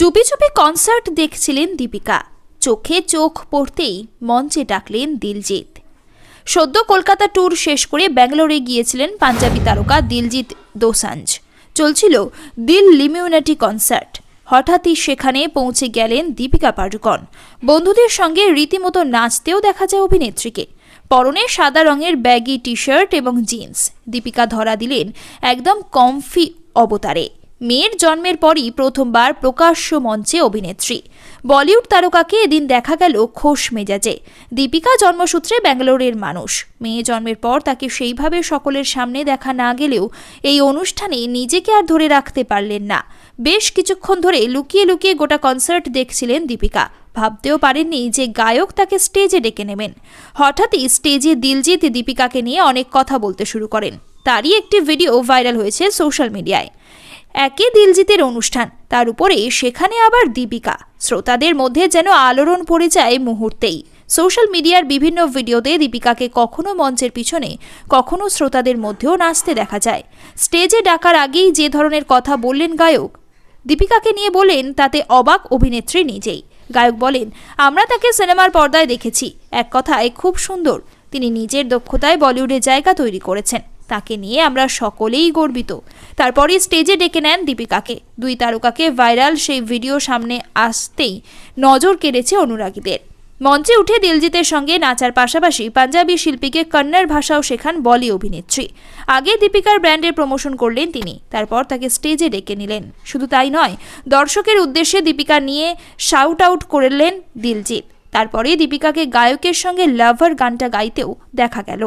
চুপি চুপি কনসার্ট দেখছিলেন দীপিকা। চোখে চোখ পড়তেই মঞ্চে ডাকলেন দিলজিৎ। সদ্য কলকাতা ট্যুর শেষ করে ব্যাঙ্গালোরে গিয়েছিলেন পাঞ্জাবি তারকা দিলজিৎ দোসাঞ্জ। চলছিল দিল লিমিউনিটি কনসার্ট হঠাৎই সেখানে পৌঁছে গেলেন দীপিকা পাডুকন। বন্ধুদের সঙ্গে রীতিমতো নাচতেও দেখা যায় অভিনেত্রীকে। পরনে সাদা রঙের ব্যাগি টি শার্ট এবং জিন্স দীপিকা ধরা দিলেন একদম কমফি অবতারে। মেয়ের জন্মের পরই প্রথমবার প্রকাশ্য মঞ্চে অভিনেত্রী। বলিউড তারকাকে এদিন দেখা গেল খোশ মেজাজে। দীপিকা জন্মসূত্রে ব্যাঙ্গালোরের মানুষ। মেয়ে জন্মের পর তাকে সেইভাবে সকলের সামনে দেখা না গেলেও এই অনুষ্ঠানে নিজেকে আর ধরে রাখতে পারলেন না। বেশ কিছুক্ষণ ধরে লুকিয়ে লুকিয়ে গোটা কনসার্ট দেখছিলেন দীপিকা। ভাবতেও পারেননি যে গায়ক তাকে স্টেজে ডেকে নেবেন। হঠাৎই স্টেজে দিলজিৎ দীপিকাকে নিয়ে অনেক কথা বলতে শুরু করেন। তারই একটি ভিডিও ভাইরাল হয়েছে সোশ্যাল মিডিয়ায়। একে দিলজিতের অনুষ্ঠান। তার উপরে সেখানে আবার দীপিকা। শ্রোতাদের মধ্যে যেন আলোড়ন পড়ে যায় মুহূর্তেই। সোশ্যাল মিডিয়ার বিভিন্ন ভিডিওতে দীপিকাকে কখনো মঞ্চের পিছনে, কখনো শ্রোতাদের মধ্যেও নাচতে দেখা যায়। স্টেজে ডাকার আগেই যে ধরনের কথা বললেন গায়ক, দীপিকাকে নিয়ে বলেন তাতে অবাক অভিনেত্রী নিজেই। গায়ক বলেন, আমরা তাকে সিনেমার পর্দায় দেখেছি। এক কথায় খুব সুন্দর। তিনি নিজের দক্ষতায় বলিউডে জায়গা তৈরি করেছেন। তাকে নিয়ে আমরা সকলেই গর্বিত। তারপরে স্টেজে ডেকে নেন দীপিকাকে। দুই তারকাকে ভাইরাল সেই ভিডিও সামনে আসতেই নজর কেড়েছে অনুরাগীদের। মঞ্চে উঠে দিলজিতের সঙ্গে নাচার পাশাপাশি পাঞ্জাবি শিল্পীকে কন্নড় ভাষাও শেখান বলি অভিনেত্রী। আগে দীপিকার ব্র্যান্ডের প্রমোশন করলেন তিনি, তারপর তাকে স্টেজে ডেকে নিলেন। শুধু তাই নয়, দর্শকের উদ্দেশ্যে দীপিকা নিয়ে শাউট আউট করলেন দিলজিৎ। তারপরে দীপিকাকে গায়কের সঙ্গে লাভার গানটা গাইতেও দেখা গেল।